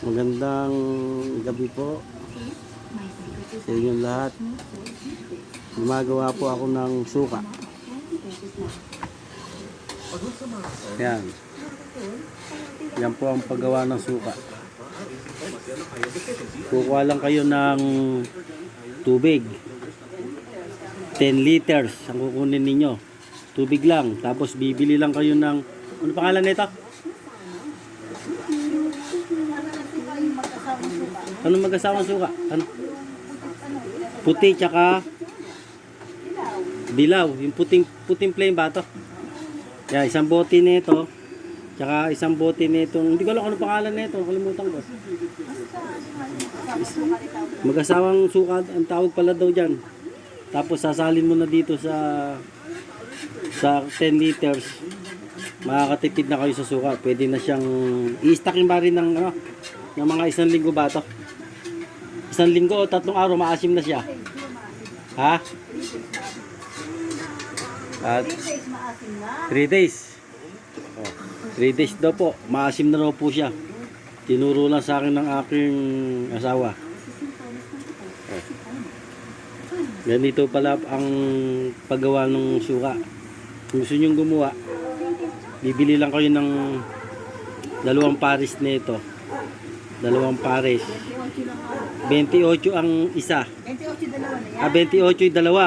Magandang gabi po sa inyong lahat. Gumagawa po ako ng suka. Yan. Yan po ang paggawa ng suka. Kukuha lang kayo ng tubig. 10 liters ang kukunin ninyo. Tubig lang. Tapos bibili lang kayo ng... Ano pangalan nito? Ano mag-asawang suka? Ano? Puti tsaka dilaw. Yung puting puting plain ba to? Yeah, isang bote nito. Tsaka isang bote nito. Hindi ko alam kung ano pangalan nito. Kalimutan ko. Mag-asawang suka ang tawag pala daw diyan. Tapos sasalin mo na dito sa sa 10 liters. Makakatipid na kayo sa suka. Pwede na siyang i-stockin ba rin ng ano, ng mga isang linggo ba to? Isang linggo o tatlong araw maasim na siya. Ha? At 3 days. Oh, 3 days daw po. Maasim na raw po siya. Tinuro lang sa akin ng aking asawa. Oh. Ganito pala ang paggawa ng suka. Kung gusto nyong gumawa, bibili lang kayo ng dalawang pares nito. Dalawang pares. 28 ang isa. 28 dalawa na yan. Ah, 28 yung dalawa.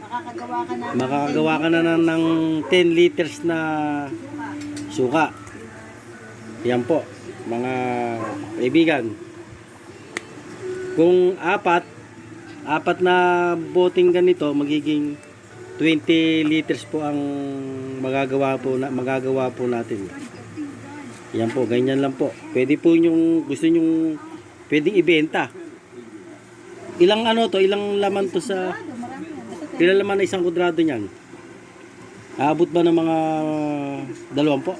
Makakagawa ka na. Makakagawa ka na ng, ng 10 liters na suka. Yan po, mga kaibigan. Kung apat, apat na boting ganito, magiging 20 liters po ang magagawa po na magagawa po natin. Yan po, ganyan lang po. Pwede po yung gusto nyong pwedeng ibenta. Ilang ano to, ilang laman to sa Ilan laman na isang kudrado niyan? Aabot ba ng mga dalawampo?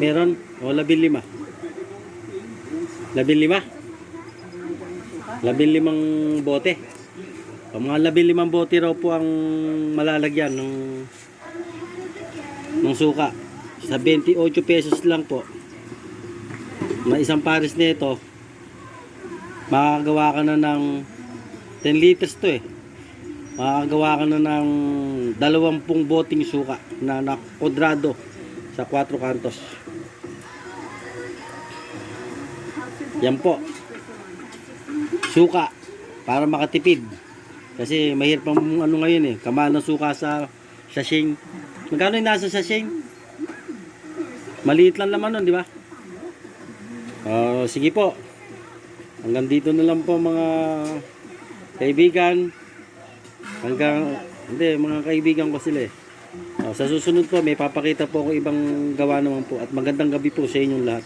Meron? O labing lima? Labing lima? Labing limang bote. O mga labing limang bote raw po ang malalagyan ng ng suka. Sa 28 pesos lang po. Na isang pares nito, makakagawa ka na ng 10 liters to eh makakagawa ka na ng dalawampung boting suka na, na kwadrado sa 4 kantos. Yan po. Suka para makatipid. Kasi mahirap ang ano ngayon eh, kamahal ng suka sa sashing. Magkano yung nasa sashing? Maliit lang naman nun, di ba? Oh, sige po. Hanggang dito na lang po mga kaibigan. Hanggang, hindi, mga kaibigan ko sila eh. Oh, sa susunod po, may papakita po ako ibang gawa naman po. At magandang gabi po sa inyong lahat.